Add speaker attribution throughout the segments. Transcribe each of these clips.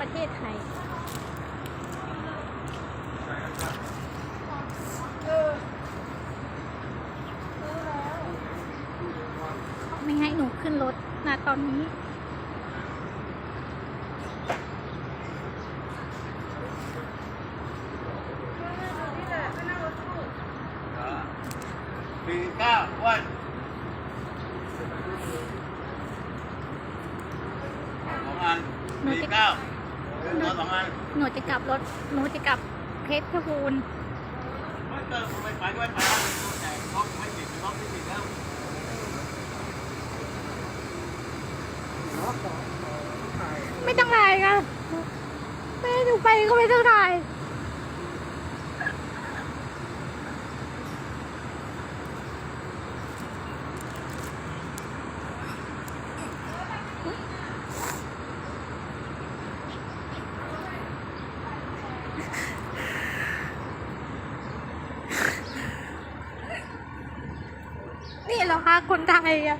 Speaker 1: ประเทศไทยไม่ให้หนูขึ้นรถนะตอนนี้
Speaker 2: สี่เก้าวันสองอันสี่เก้า สองอัน
Speaker 1: หนูจะกลับรถ หนูจะกลับเพชรบูรณ์
Speaker 2: ไม่เติมไม่ไปไม่ไปแต่ล็อกไม่ติดล็อกไม่ติดแล้ว
Speaker 1: ไม่ต้องถ่ายค่ะ แม่หนูไปก็ไม่ต้องถ่าย นี่เหรอคะคนไทยอะ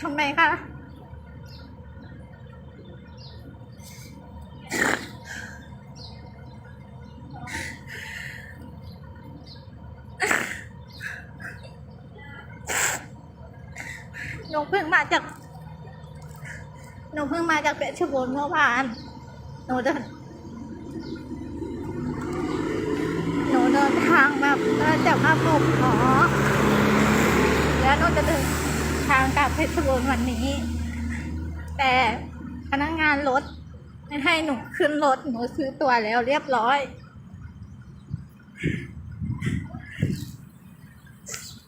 Speaker 1: ทำไมคะหนูเพิ่งมาจากหนูเพิ่งมาจากเพชรบูรณ์เมื่อวาน หนูเดินหนูเดินทางแบบมาจากมาปกหอแล้วหนูจะเดินทางกลับเพชรบูรณ์วันนี้ แต่พนักงานรถไม่ให้หนูขึ้นรถหนูซื้อตัวแล้วเรียบร้อย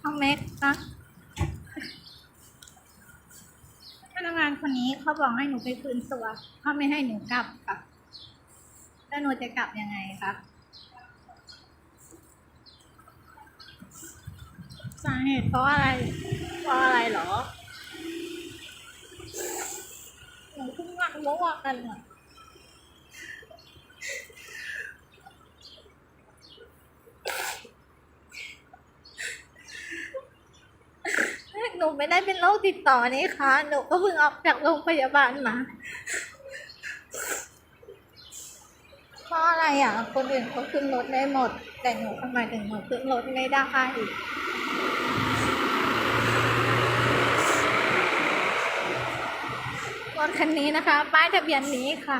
Speaker 1: เอาเม็กนะพนักงาน คนนี้เขาบอกให้หนูไปคืนตัวเขาไม่ให้หนูกลับค่ะแล้วหนูจะกลับยังไงคะสาเหตุเพราะอะไรเพราะอะไรหรอหนูเพิ่งมาเมื่อวานอะห นูไม่ได้เป็นโรคติดต่อนี่ค่ะหนูก็เพิ่งออกจากโรงพยาบาลมาเพราะอะไรอะ คนอื่นเขาขึ้นรถได้หมด แต่หนูทำไมถึงหนูขึ้นรถไม่ได้รถคันนี้นะคะ ป้ายทะเบียนนี้ค่ะ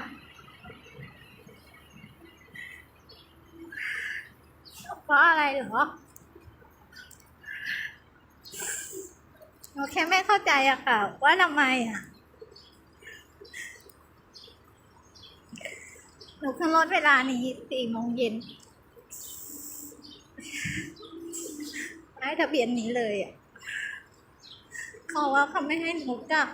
Speaker 1: เพราะอะไรเหรอ หนูแค่ไม่เข้าใจอะค่ะ ว่าทำไมอะหนูขึ้นรถเวลานี้สี่โมงเย็นไม่ทะเบียนนี้เลยอะเขาว่าเขาไม่ให้หนูกลับ